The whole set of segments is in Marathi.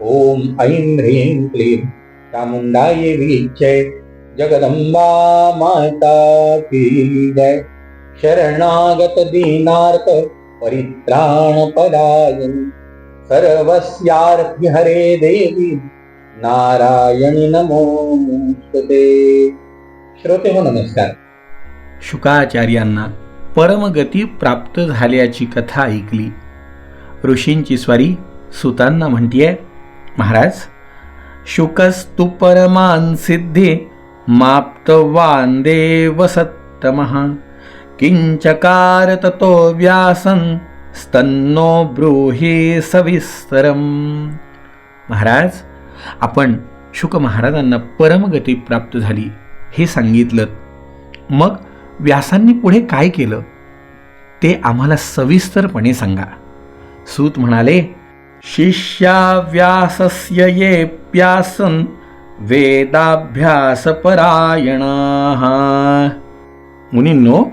ॐ ऐं ह्रीं क्लीं चामुंडाय वीक्षे जगदंबा माता की जय। शरणागत दीनार्थ परित्राण पदायन हरे देवी नारायणी नमोस्तुते श्रोते हो नमस्कार। शुकाचार्यांना परमगती प्राप्त झाल्याची कथा ऐकली. ऋषींची स्वारी सुतांना म्हणतीये महाराज शुकस्तु परमान सिद्धे माप्तवान देव सत्तमः किंचकार ततो व्यासन स्तन्नो ब्रूही सविस्तरम। महाराज आपण शुक महाराजांना परमगती प्राप्त झाली हे सांगितलं. मग व्यासांनी पुढे काय केलं? ते आम्हाला सविस्तरपणे सांगा. सूत म्हणाले शिष्या व्यासस्य ये प्यासन वेदाभ्यासपरायणा। मुनींनो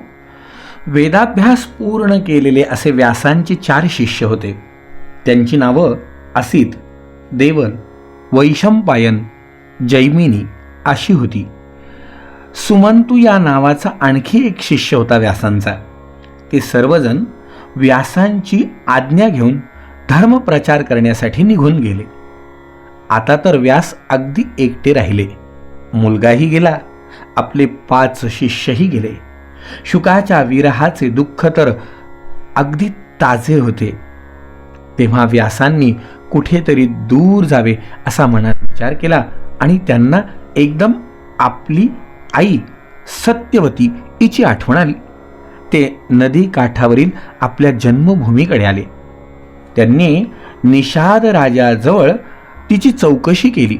वेदाभ्यास पूर्ण केलेले असे व्यासांचे चार शिष्य होते. त्यांची नावं असित देवन वैशंपायन जैमिनी अशी होती. सुमंतू या नावाचा आणखी एक शिष्य होता व्यासांचा. ते सर्वजण व्यासांची आज्ञा घेऊन धर्मप्रचार करण्यासाठी निघून गेले. आता तर व्यास अगदी एकटे राहिले. मुलगाही गेला आपले पाच शिष्यही गेले. शुकाच्या विरहाचे दुःख तर अगदी ताजे होते. तेव्हा व्यासांनी कुठेतरी दूर जावे असा मनात विचार केला आणि त्यांना एकदम आपली आई सत्यवती हिची आठवण आली. ते नदी काठावरील आपल्या जन्मभूमीकडे आले. त्यांनी निषाद राजाजवळ तिची चौकशी केली.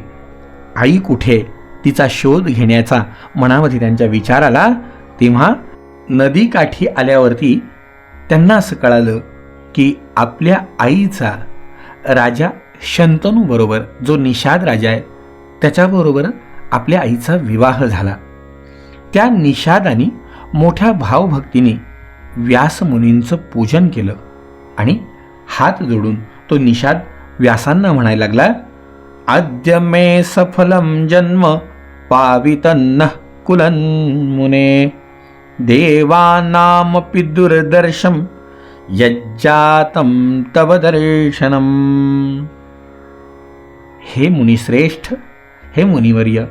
आई कुठे? तिचा शोध घेण्याचा मनामध्ये त्यांच्या विचार आला तेव्हा नदीकाठी आल्यावरती त्यांना असं कळालं की आपल्या आईचा राजा शंतनूबरोबर जो निषाद राजा आहे त्याच्याबरोबर आपल्या आईचा विवाह झाला. त्या निषादाने मोठ्या भावभक्तीने व्यासमुनींचं पूजन केलं आणि हात जोडून तो निषाद व्यासांना म्हणायला लागला आद्य मे सफलम जन्म पावितन्न कुलन्मुने देवानामपि दुर्दर्शम यज्जातं तव दर्शनम। हे मुनिश्रेष्ठ हे मुनिवर्य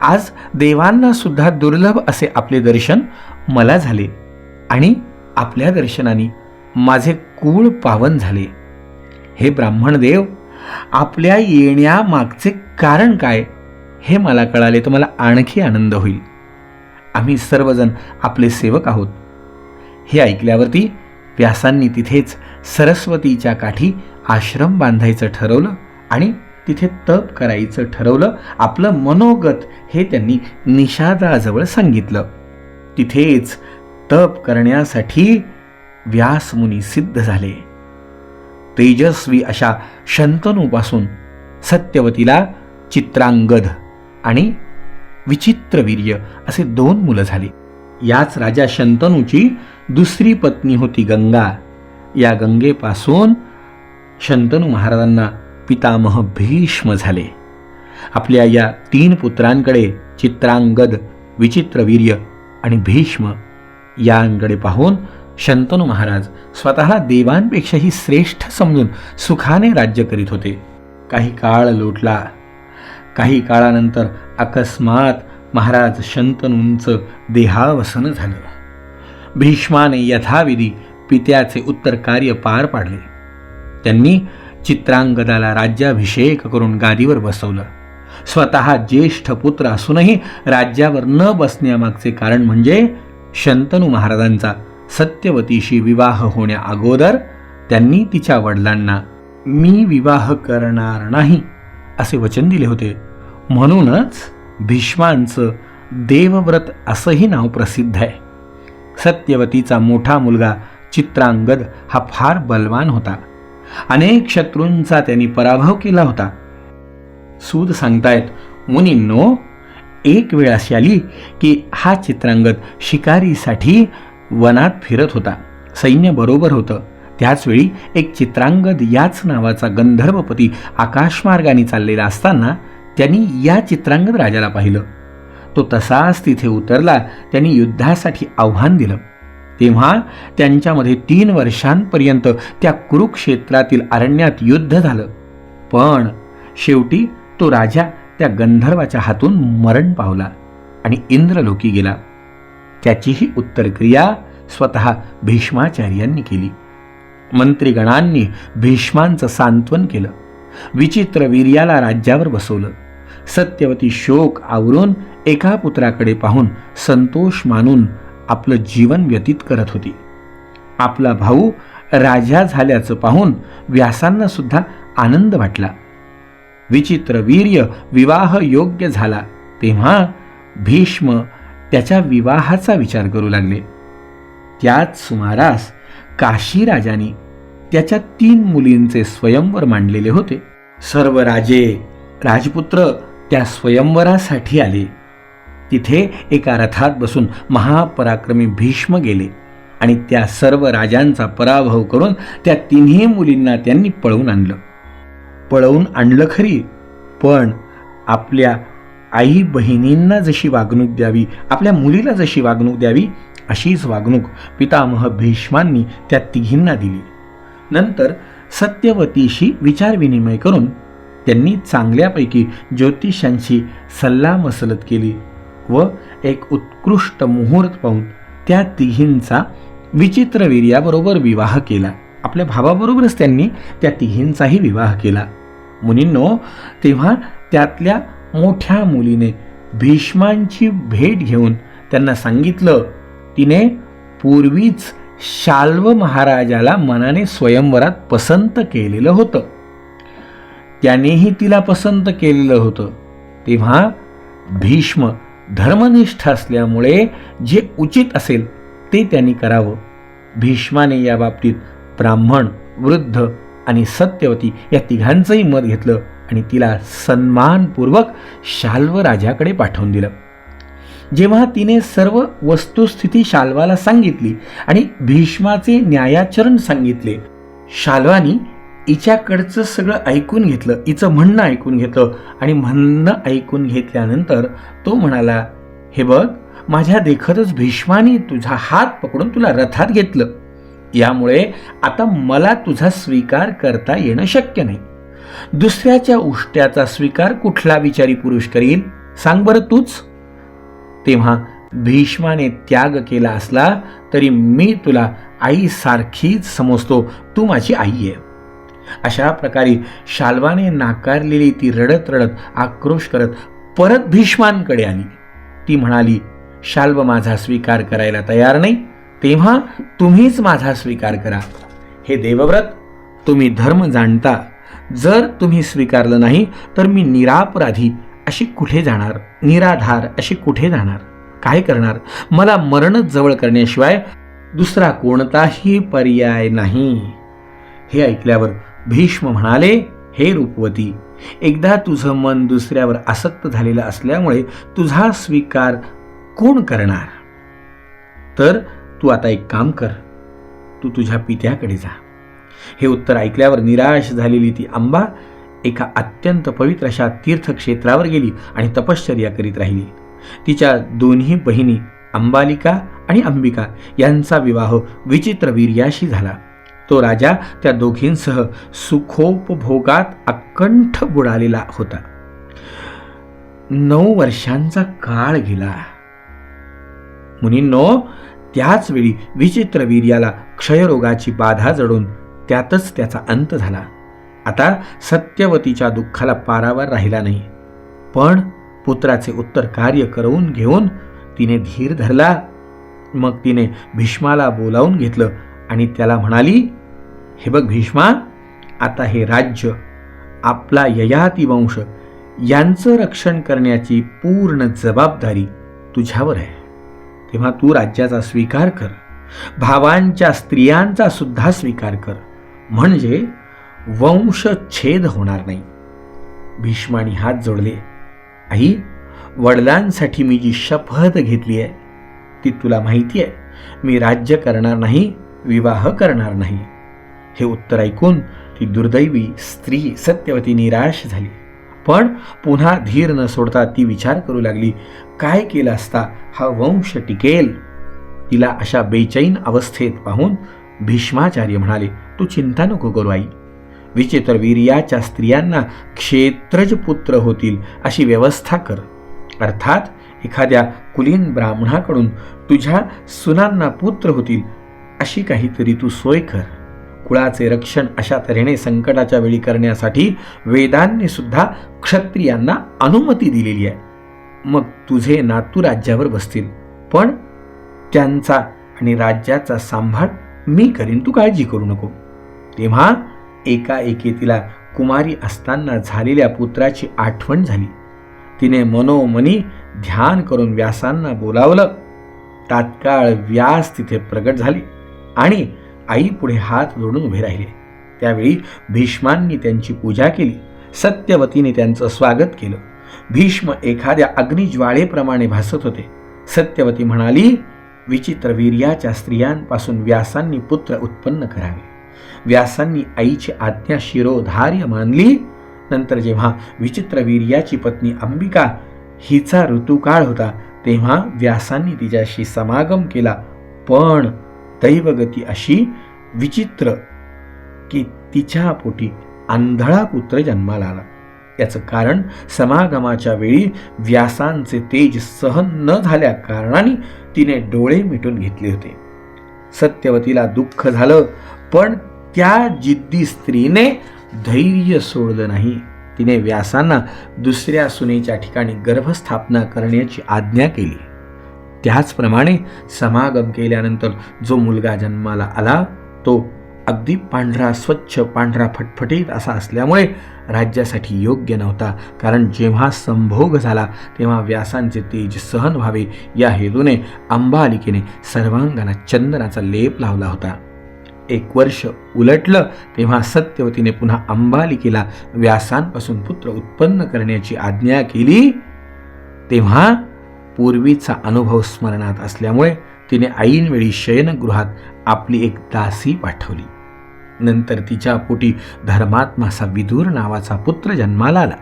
आज देवांना सुद्धा दुर्लभ असे आपले दर्शन मला झाले आणि आपल्या दर्शनाने माझे कुळ पावन झाले. हे ब्राह्मण देव आपल्या येण्यामागचे कारण काय हे मला कळाले तर मला आणखी आनंद होईल. आम्ही सर्वजण आपले सेवक आहोत. हे ऐकल्यावरती व्यासांनी तिथेच सरस्वतीच्या काठी आश्रम बांधायचं ठरवलं आणि तिथे तप करायचं ठरवलं. आपलं मनोगत हे त्यांनी निषादाजवळ सांगितलं. तिथेच तप करण्यासाठी व्यासमुनी सिद्ध झाले. तेजस्वी अशा शंतनूपासून सत्यवतीला चित्रांगद आणि विचित्रवीर्य असे दोन मुलं झाली. याच राजा शंतनूची दुसरी पत्नी होती गंगा. या गंगेपासून शंतनू महाराजांना पितामह भीष्म झाले. आपल्या या तीन पुत्रांकडे चित्रांगद विचित्रवीर्य आणि भीष्म यांकडे पाहून शंतनू महाराज स्वतः देवांपेक्षाही श्रेष्ठ समजून सुखाने राज्य करीत होते. काही काळ लोटला. काही काळानंतर अकस्मात महाराज शंतनूंचं देहावसन झालं. भीष्माने यथाविधी पित्याचे उत्तर कार्य पार पाडले. त्यांनी चित्रांगदाला राज्याभिषेक करून गादीवर बसवलं. स्वतः ज्येष्ठ पुत्र असूनही राज्यावर न बसण्यामागचे कारण म्हणजे शंतनू महाराजांचा सत्यवतीशी विवाह होण्या अगोदर त्यांनी तिच्या वडिलांना मी विवाह करणार नाही असे वचन दिले होते. म्हणूनच भीष्मांचं देवव्रत असंही नाव प्रसिद्ध आहे. सत्यवतीचा मोठा मुलगा चित्रांगद हा फार बलवान होता. अनेक शत्रूंचा त्यांनी पराभव केला होता. सूद सांगतायत मुनींनो एक वेळ अशी आली की हा चित्रांगद शिकारीसाठी वनात फिरत होता. सैन्य बरोबर होतं. त्याचवेळी एक चित्रांगद याच नावाचा गंधर्वपती आकाशमार्गाने चाललेला असताना त्यांनी या चित्रांगद राजाला पाहिलं. तो तसाच तिथे उतरला त्यांनी युद्धासाठी आव्हान दिलं. तेव्हा त्यांच्यामध्ये तीन वर्षांपर्यंत त्या कुरुक्षेत्रातील अरण्यात युद्ध झालं. पण शेवटी तो राजा त्या गंधर्वाच्या हातून मरण पावला आणि इंद्रलोकी गेला. त्याचीही उत्तरक्रिया स्वतः भीष्माचार्यांनी केली. मंत्रीगणांनी भीष्मांचं सांत्वन केलं. विचित्र वीर्याला राज्यावर बसवलं. सत्यवती शोक आवरून एका पुत्राकडे पाहून संतोष मानून आपलं जीवन व्यतीत करत होती. आपला भाऊ राजा झाल्याचं पाहून व्यासांना सुद्धा आनंद वाटला. विचित्र वीर्य विवाह योग्य झाला तेव्हा भीष्म त्याच्या विवाहाचा विचार करू लागले. त्याच सुमारास काशी राजाने त्याच्या तीन मुलींचे स्वयंवर मांडलेले होते. सर्व राजे राजपुत्र त्या स्वयंवरासाठी आले. तिथे एका रथात बसून महापराक्रमी भीष्म गेले आणि त्या सर्व राजांचा पराभव करून त्या तिन्ही मुलींना त्यांनी पळवून आणलं. पळवून आणलं खरी पण आपल्या आई बहिणींना जशी वागणूक द्यावी आपल्या मुलीला जशी वागणूक द्यावी अशीच वागणूक पितामह भीष्मांनी त्या तिघींना दिली. नंतर सत्यवतीशी विचारविनिमय करून त्यांनी चांगल्यापैकी ज्योतिषांशी सल्लामसलत केली व एक उत्कृष्ट मुहूर्त पाहून त्या तिघींचा विचित्र वीर्याबरोबर विवाह केला. आपल्या भावाबरोबरच त्यांनी त्या तिघींचाही विवाह केला. मुनींनो तेव्हा त्यातल्या मोठ्या मुलीने भीष्मांची भेट घेऊन त्यांना सांगितलं तिने पूर्वीच शाल्व महाराजाला मनाने स्वयंवरात पसंत केलेलं होतं. त्यानेही तिला पसंत केलेलं होतं. तेव्हा भीष्म धर्मनिष्ठ असल्यामुळे जे उचित असेल ते त्यांनी करावं. भीष्माने या बाबतीत ब्राह्मण वृद्ध आणि सत्यवती या तिघांचंही मत घेतलं. आणि तिला सन्मानपूर्वक शाल्व राजाकडे पाठवून दिलं. जेव्हा तिने सर्व वस्तुस्थिती शाल्वाला सांगितली आणि भीष्माचे न्यायाचरण सांगितले शाल्वानी हिच्याकडचं सगळं ऐकून घेतलं हिचं म्हणणं ऐकून घेतलं आणि म्हणणं ऐकून घेतल्यानंतर तो म्हणाला हे बघ माझ्या देखतच भीष्माने तुझा हात पकडून तुला रथात घेतलं. यामुळे आता मला तुझा स्वीकार करता येणं शक्य नाही. दुसऱ्याच्या उष्ट्याचा स्वीकार कुठला विचारी पुरुष करील? सांग बरं तूच. तेव्हा भीष्माने त्याग केला असला तरी मी तुला आईसारखीच समजतो. तू माझी आई आहे अशा प्रकारे शाल्वाने नाकारलेली ती रडत रडत आक्रोश करत परत भीष्मांकडे आली. ती म्हणाली शाल्व माझा स्वीकार करायला तयार नाही. तेव्हा तुम्हीच माझा स्वीकार करा. हे देवव्रत तुम्ही धर्म जाणता. जर तुम्ही स्वीकारलं नाही तर मी निरापराधी अशी कुठे जाणार? निराधार अशी कुठे जाणार? काय करणार? मला मरणच जवळ करण्याशिवाय दुसरा कोणताही पर्याय नाही. हे ऐकल्यावर भीष्म म्हणाले हे रूपवती एकदा तुझं मन दुसऱ्यावर आसक्त झालेलं असल्यामुळे तुझा स्वीकार कोण करणार? तर तू आता एक काम कर तू तुझ्या पित्याकडे जा. हे उत्तर ऐकल्यावर निराश झालेली ती अंबा एका अत्यंत पवित्र अशा तीर्थक्षेत्रावर गेली आणि तपश्चर्या करीत राहिली. तिच्या दोन्ही बहिणी अंबालिका आणि अंबिका यांचा विवाह विचित्र वीर्याशी झाला. तो राजा त्या दोघींसह सुखोपभोगात अकंठ बुडालेला होता. नऊ वर्षांचा काळ गेला. मुनींनो त्याच वेळी विचित्र वीर्याला क्षयरोगाची बाधा जडून त्यातच त्याचा अंत झाला. आता सत्यवतीच्या दुःखाला पारावर राहिला नाही. पण पुत्राचे उत्तर कार्य करवून घेऊन तिने धीर धरला. मग तिने भीष्माला बोलावून घेतलं आणि त्याला म्हणाली हे बघ भीष्मा आता हे राज्य आपला ययाती वंश यांचं रक्षण करण्याची पूर्ण जबाबदारी तुझ्यावर आहे. तेव्हा तू राज्याचा स्वीकार कर. भावांच्या स्त्रियांचा सुद्धा स्वीकार कर. म्हणजे वंशच्छेद होणार नाही. भीष्माने हात जोडले. आई वडिलांसाठी मी जी शपथ घेतली आहे ती तुला माहिती आहे. मी राज्य करणार नाही विवाह करणार नाही. हे उत्तर ऐकून ती दुर्दैवी स्त्री सत्यवती निराश झाली. पण पुन्हा धीर न सोडता ती विचार करू लागली काय केलं असता हा वंश टिकेल? तिला अशा बेचैन अवस्थेत पाहून भीष्माचार्य म्हणाले तू चिंता नको करू आई. विचित्र वीर्याच्या स्त्रियांना क्षेत्रज पुत्र होतील अशी व्यवस्था कर. अर्थात एखाद्या कुलीन ब्राह्मणाकडून तुझ्या सुनांना पुत्र होतील अशी काहीतरी तू सोय कर. कुळाचे रक्षण अशा तऱ्हेने संकटाच्या वेळी करण्यासाठी वेदांनी सुद्धा क्षत्रियांना अनुमती दिलेली आहे. मग तुझे नातू राज्यावर बसतील. पण त्यांचा आणि राज्याचा सांभाळ मी करीन तू काळजी करू नको. तेव्हा एकाएकी तिला कुमारी असताना झालेल्या पुत्राची आठवण झाली. तिने मनोमनी ध्यान करून व्यासांना बोलावलं. तात्काळ व्यास तिथे प्रगट झाले आणि आई पुढे हात जोडून उभे राहिले. त्यावेळी भीष्मांनी त्यांची पूजा केली. सत्यवतीने त्यांचं स्वागत केलं. भीष्म एखाद्या अग्निज्वाळेप्रमाणे भासत होते. सत्यवती म्हणाली विचित्र वीर्याच्या स्त्रियांपासून व्यासांनी पुत्र उत्पन्न करावे. व्यासांनी आईची आज्ञा शिरोधार्य मानली. नंतर जेव्हा विचित्र वीर्याची पत्नी अंबिका हिचा ऋतुकाळ होता तेव्हा व्यासांनी तिच्याशी समागम केला. पण दैवगती अशी विचित्र की तिच्या पोटी आंधळा पुत्र जन्माला आला. याचं कारण समागमाच्या वेळी व्यासांचे तेज सहन न झाल्या कारणाने तिने डोळे मिटून घेतले होते. सत्यवतीला दुःख झालं पण त्या जिद्दी स्त्रीने धैर्य सोडलं नाही. तिने व्यासांना दुसऱ्या सुनेच्या ठिकाणी गर्भस्थापना करण्याची आज्ञा केली. त्याचप्रमाणे समागम केल्यानंतर जो मुलगा जन्माला आला तो अगदी पांढरा स्वच्छ पांढरा फटफटीत असा असल्यामुळे राज्यासाठी योग्य नव्हता. कारण जेव्हा संभोग झाला तेव्हा व्यासांचे तेज सहन व्हावे या हेतूने अंबालिकेने सर्वांगाना चंदनाचा लेप लावला होता. एक वर्ष उलटलं तेव्हा सत्यवतीने पुन्हा अंबालिकेला व्यासांपासून पुत्र उत्पन्न करण्याची आज्ञा केली. तेव्हा पूर्वीचा अनुभव स्मरणात असल्यामुळे तिने ऐनवेळी शयनगृहात आपली एक दासी पाठवली. नंतर तिच्या पोटी धर्मात्माचा विदूर नावाचा पुत्र जन्माला आला.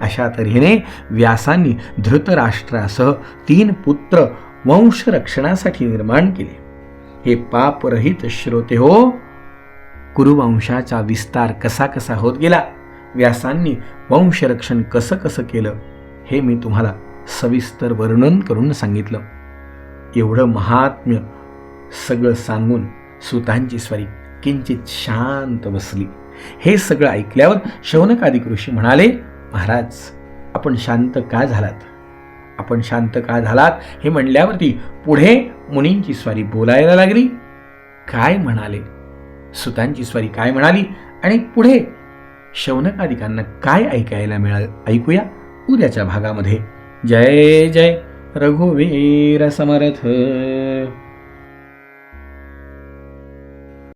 अशा तऱ्हेने व्यासांनी धृतराष्ट्रासह तीन पुत्र वंशरक्षणासाठी निर्माण केले. हे पापरहित श्रोते हो. कुरुवंशाचा विस्तार कसा कसा होत गेला? व्यासांनी वंशरक्षण कसं कसं केलं? हे मी तुम्हाला सविस्तर वर्णन करून सांगितलं. एवढं महात्म्य सगळं सांगून सुतांची स्वारी किंचित शांत बसली. हे सगळं ऐकल्यावर शौनकादिक ऋषी म्हणाले महाराज आपण शांत का झालात? आपण शांत का झालात? हे म्हणल्यावरती पुढे मुनींची स्वारी बोलायला लागली. काय म्हणाले? सुतांची स्वारी काय म्हणाली? आणि पुढे शौनकादिकांना काय ऐकायला मिळालं? ऐकूया उद्याच्या भागामध्ये. जय जय. रघुवीर समर्थ.